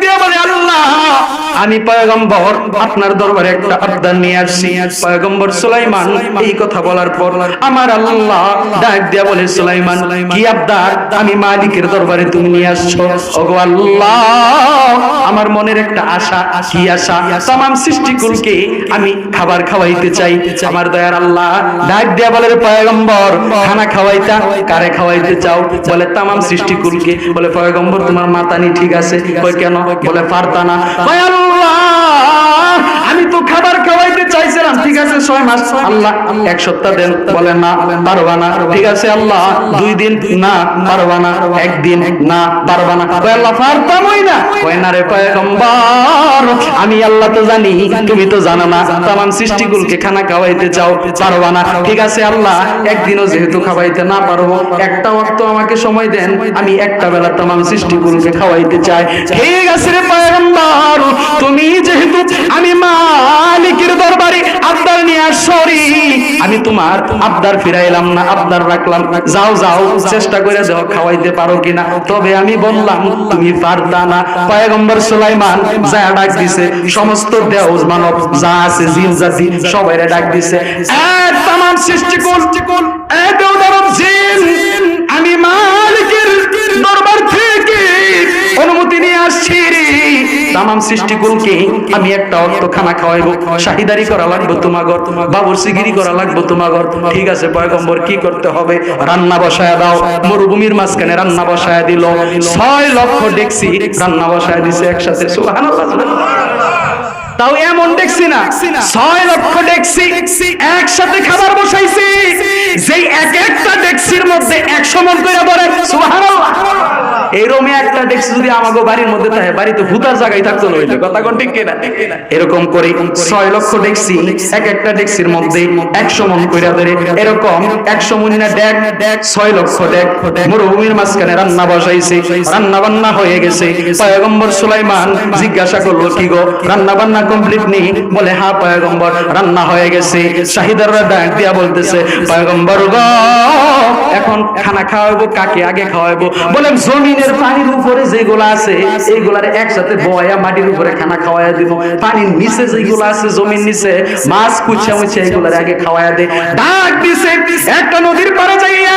দিয়ে বলে আল্লাহ। আমি পয়গম্বর আপনার দরবারে একটা আবদার নিয়ে আসছি। পয়গম্বর সুলাইমান, এই কথা বলার পর আমার আল্লাহ ডাক দিয়া বলে, সুলাইমান, কি আবদার আমি মালিকের দরবারে তুমি নিয়ে আসছো? ওগো আল্লাহ, আমার মনের একটা আশা, কি আশা? তামাম সৃষ্টিকুলকে আমি খাবার খাওয়াইতে চাই। আমার দয়ার আল্লাহ ডাক দিয়া বলে পয়গম্বর, খানা খাওয়াইতা, কারে খাওয়াইতে চাও? বলে, তামাম সৃষ্টিকুলকে। বলে, পয়গম্বর, তোমার মাতানি ঠিক আছে। কেন? বলে, পারতা না। আল্লাহ আমি তো খাবার খাওয়াইতে চাইছিলাম, ঠিক আছে, ছয় মাস। আল্লাহ এক সপ্তাহ দেন বলে না, পারবা না, ঠিক আছে, আল্লাহ, দুই দিন না, পারবা না, একদিন না, পারবা না। আল্লাহ পারতামই না। কয় না রে, পয়গম্বর, আমি আল্লাহ তো জানি, তুমি তো জানো না, তামাম সৃষ্টিগুলোকে খানা খাওয়াইতে চাও, পারবা না। ঠিক আছে, আল্লাহ, একদিনও যেহেতু খাওয়াইতে না পারব একটা ওয়াক্ত আমাকে সময় দেন, আমি একটা বেলা তামাম সৃষ্টিগুলোকে খাওয়াইতে চাই। ঠিক আছে রে, পয়গম্বর, তুমি যেহেতু, আমি মালিকের দরবারে আবদার নিয়ে আসরি আমি তোমার আবদার ফিরাইলাম না, আবদার রাখলাম। যাও যাও, চেষ্টা করে যাও খাওয়াইতে পারো কিনা। তবে আমি বললাম, তুমি পারতা না। পয়গম্বর সুলাইমান যা ডাক দিছে, সমস্ত দেওজ মানব যা আছে জিন জাতি সবাই ডাক দিছে। এক এক তামাম সৃষ্টিকুলকে আমি একটা অর্থ খানা খাওয়াইবো। শাহিদারি করা লাগবে তোমাগর বাবরসিগিরি করা লাগবে তোমাগর। ঠিক আছে, পয়গম্বর, কি করতে হবে? রান্না বসায় দাও। মরুভূমির মাঝখানে রান্না বসায় দিল। ছয় লক্ষ ডেক্সি রান্না বসায় দিছে একসাথে। সুবহানাল্লাহ। তাও এমন দেখছি না। ছয় লক্ষ ডেক্সি একসাথে খাবার বসাইছি। যেই এক একটা ডেক্সির মধ্যে একশো মন করে বলে সুবহানাল্লাহ। একটা যদি আমাগো বাড়ির মধ্যে থাকে, বাড়িতে ভূতার জায়গায় থাকতো নইলে কথা কোন ঠিক কিনা? এরকম করে ছয় লক্ষ এক একটা মধ্যে একশো মন কইরা ধরে এরকম একশো মন না ডেক ডেক ছয় লক্ষ ডেক মরুভূমির মাঝখানে রান্না বসাইছে। রান্না বান্না হয়ে গেছে। পয়গম্বর সুলাইমান জিজ্ঞাসা করল, কি গো? রান্না বান্না কমপ্লিট নেই। বলে হ্যাঁ পয়গম্বর, রান্না হয়ে গেছে। শাহিদাররা ডাক দিয়া বলতেছে, পয়গম্বর গো, এখন খানা খাওয়াবো, কাকে আগে খাওয়াবো? বলে, জমিনের পানির উপরে যেগুলো আছে এইগুলার একসাথে বয়া মাটির উপরে খানা খাওয়াইয়া দিব। পানির নিচে যেগুলো আছে, জমির নিচে, মাছ কুচা মুছে এগুলার আগে খাওয়াইয়া দে। ডাক দিছে, একটা নদীর পারে যাইয়া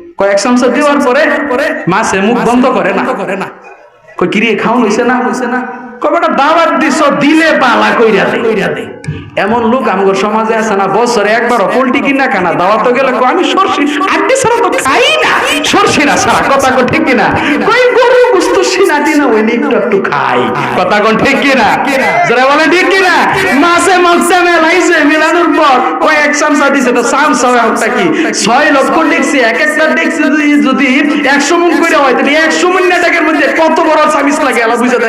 কয়েক চামচ দেওয়ার পরে মাছে মুখ বন্ধ করে না। করে না। কই কিরে খাওন হইছে না? হইছে না। কবেটা দাওয়াত দিছ দিলে পালা কইরা দে। কইরা দে। এমন লোক আমগর সমাজে আছে না বছরে একবারও পোল্টি কিনা খানা দাওয়াত গেলে কই আমি সরষে আড্ডি ছাড়া তো খাই না। সরষে না সারা কথা ঠিক কিনা। কই মাসে মাসে যদি একশো মন করে হয় একশো নাটকের মধ্যে কত বড় চামিচ লাগে বুঝে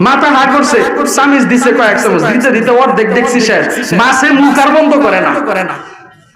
মাথা না করছে, চামিচ দিছে কয়েক চামচ, দিতে দিতে অর্ধেক দেখছি শেষ। মাছে মুখ আর বন্ধ করে না করে না।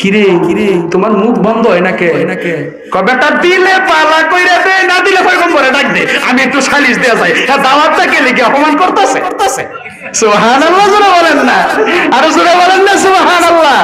কিরে কিরে তোমার মুখ বন্ধ হয় নাকে? নাকে কবেটা দিলে পালা কইরা দে না দিলে পয়গম্বরে ডাক দে। আমি একটু সালিশ দেয়া যাই। হ্যাঁ দাওয়াতটা কে লিখে অপমান করতেছে? করতেছে। সুবহানাল্লাহ জোরে বলেন না। আর জোরে বলেন না সুবহানাল্লাহ।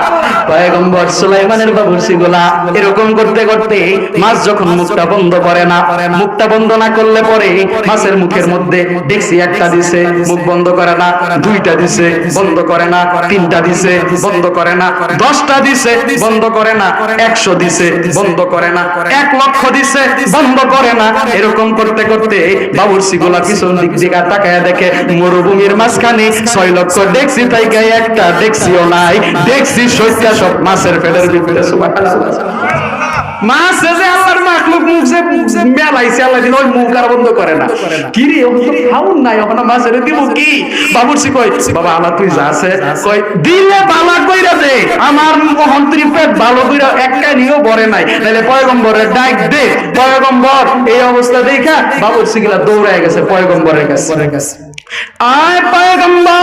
পয়গম্বর সুলাইমানের গোলা এরকম করতে করতে মাছ যখন মুখটা বন্ধ করে না মুখটা বন্ধ না করলে পরে মাছের মুখের মধ্যে দেখছি একটা দিছে মুখ বন্ধ করে না দুইটা দিছে বন্ধ করে না তিনটা দিছে বন্ধ করে না দশটা দিছে বন্ধ করে না একশো দিছে বন্ধ করে না এক লক্ষ দিছে বন্ধ করে না। এরকম করতে করতে বাবুর্চি গোলা পিছন দিক দিকে তাকায় দেখে মরুভূমির মাঝখানে ছয় লক্ষ দেখছি তাই গায়ে একটা দেখছিও নাই দেখছি সত্যা সব মাছের ফেলের ভিতরে সুবহানাল্লাহ। মাছ যে আল্লাহর মাখলুক মুখ যে মেলাইছে আল্লাহ দিন ওই মুখ আর বন্ধ করে না। কি রে ওখানে তো খাউন নাই ওখানে মাছের দিব কি? বাবুরসি কই বাবা আল্লাহ তুই যা আছে। কই দিলে বালা কইরা দে আমার অহন্তরি পেট ভালো কইরা একটা নিয়েও ভরে নাই। নাহলে পয়গম্বরের ডাক দে পয়গম্বর এই অবস্থা দেখা। বাবুরসি গুলা দৌড়ায় গেছে পয়গম্বরের কাছে আয় পয়গম্বর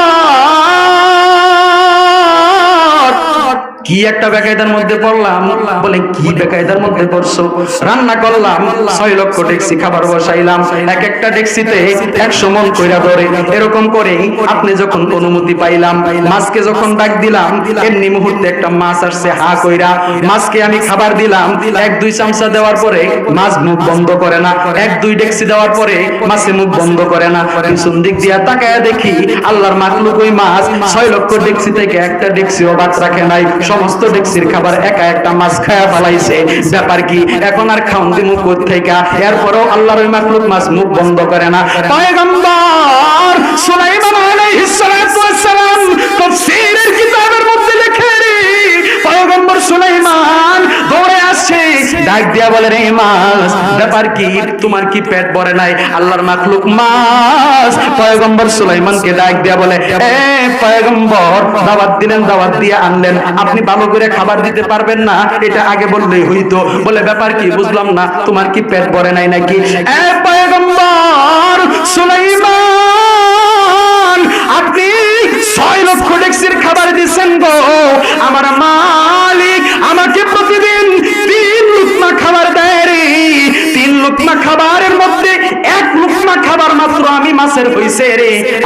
কি একটা বেকায়দার মধ্যে পড়লাম? বলে, কি বেকায়দার মধ্যে পড়ছো? রান্না করলাম, ছয় লক্ষ ডেক্সি খাবার বসাইলাম, এক একটা ডেক্সিতে একশো মন কইরা ধরে। এরকম করে আপনি যখন অনুমতি পাইলাম, মাছকে যখন ডাক দিলাম, এমনি মুহূর্তে একটা মাছ আসছে হা কইরা। মাছকে আমি খাবার দিলাম, এক, দুই চামচা দেওয়ার পরে মাছ মুখ বন্ধ করে না। এক, দুই ডেক্সি দেওয়ার পরে মাছে মুখ বন্ধ করে না। পিছন দিক দিয়া তাকায় দেখি আল্লাহর মাকলুক ওই মাছ ছয় লক্ষ ডেক্সি থেকে একটা ডেক্সিও বাদ রাখে নাই। সমস্ত ডেক্সির খাবার একা একটা মাছ খায়া ফেলাইছে। ব্যাপার কি? এখন আর খাউন দিমু থেকে এরপরও আল্লাহর ওই মাকলুক মাছ মুখ বন্ধ করে না। পয়গম্বর! দিয়া বলে রে মাছ ব্যাপার কি? তোমার কি পেট ভরে নাই? আল্লাহর মাখলুক মাছ পয়গম্বর সুলাইমানকে ডাক দিয়া বলে এ পয়গম্বর দাওয়াত দিলেন দাওয়াত দিয়ে আনলেন। আপনি ভালো করে খাবার দিতে পারবেন না। এটা আগে বললেই হইতো। বলে ব্যাপার কি? বুঝলাম না। তোমার কি পেট ভরে নাই নাকি? এ পয়গম্বর সুলাইমান আপনি ছয় লক্ষ ডেক্সির খাবার দিচ্ছেন গো। আমার মালিক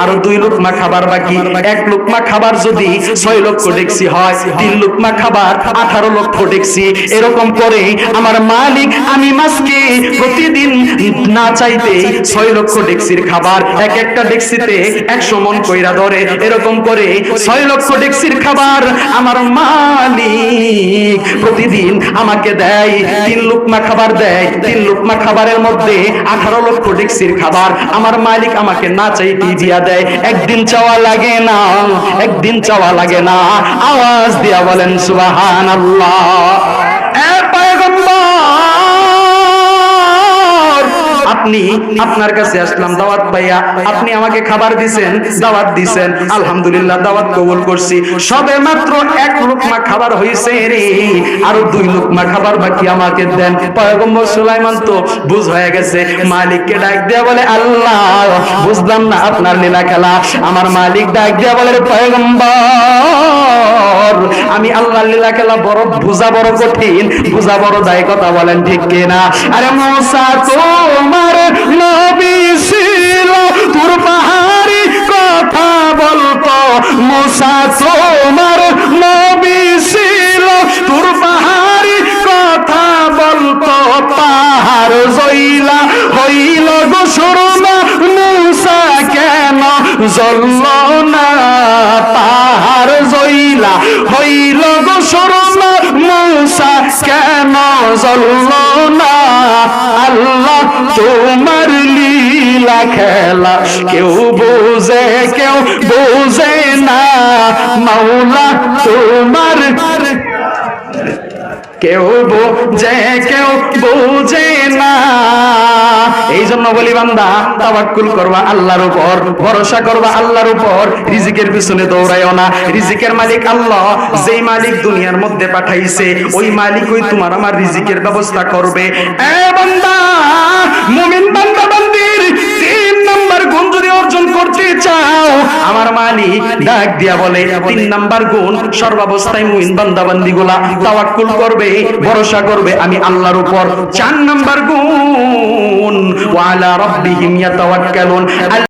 আর দুই লুকমা খাবার বাকি এক লুকমা খাবার যদি ছয় লক্ষ ডেক্সি হয় তিন লুকমা খাবার আঠারো লক্ষ ডেক্সি এরকম করে আমার মালিক আমি মাছকে প্রতিদিন না চাইতে ছয় লক্ষ ডেক্সির খাবার এক একটা ডেক্সিতে একশো মন কইরা ধরে। এরকম করে ছয় লক্ষ ডেক্সির খাবার আমার মালিক প্রতিদিন আমাকে দেয়। তিন লুকমা খাবার দেয় তিন লুকমা খাবারের মধ্যে আঠারো লক্ষ ডেক্সির খাবার আমার মালিক আমাকে না চাইতেই দিয়া দেয়। একদিন চাওয়া লাগে না একদিন চাওয়া লাগে না। আওয়াজ দিয়া বলেন সুবাহান আল্লাহ আপনি আপনার কাছে আসলাম, দাওয়াত পাইয়া আপনি আমাকে খাবার দিছেন, দাওয়াত দিছেন। আলহামদুলিল্লাহ, দাওয়াত কবুল করছি। সবে মাত্র এক লোকমা খাবার হইছে রে, আরও দুই লোকমা খাবার বাকি আমাকে দেন। পয়গম্বর সুলাইমান তো বুঝ হয়ে গেছে, মালিককে ডাক দেয়া বলে, আল্লাহ, বুঝলাম না আপনার লীলা খেলা। আমার মালিক ডাক দেয়া বলে পয়গম্বর, আমি আল্লাহর লীলা খেলা বড়, বুঝা বড় কঠিন, বুঝা বড় দায় কথা বলেন ঠিক কিনা? আরে মৌসা, তোমার নবী ছিল, তোর কথা বলতো মৌসা, তোমার নবী ছিল, তোর কথা বলতো পাহাড় জইলা হইল গো সুরমা, মুসা কেন জল্ল না? পাহাড় জইলা হইল গো মুসা কেন জল্ল না আল্লাহ তোমার লীলা খেলা। কেউ বোঝে কেউ বোঝে না, মাওলা তোমার। কেউ বোঝে কেউ বোঝে না। জন্য বলি বান্দা, তাওয়াক্কুল করবা আল্লাহর উপর, ভরসা করবা আল্লাহর উপর, রিজিকের পিছনে দৌড়ায়ও না। রিজিকের মালিক আল্লাহ, যেই মালিক দুনিয়ার মধ্যে পাঠাইছে, ওই মালিকই তোমার আমার রিজিকের ব্যবস্থা করবে। এ বান্দা মুমিন ডাক দিয়া বলে তিন নাম্বার গুণ সর্বাবস্থায় মুমিন বান্দাবান্দি গুলা তাওয়াক্কুল করবে ভরসা করবে আমি আল্লাহর উপর। চার নাম্বার গুণ ওয়ালা রাব্বিহিম ইয়াতাওয়াক্কালুন।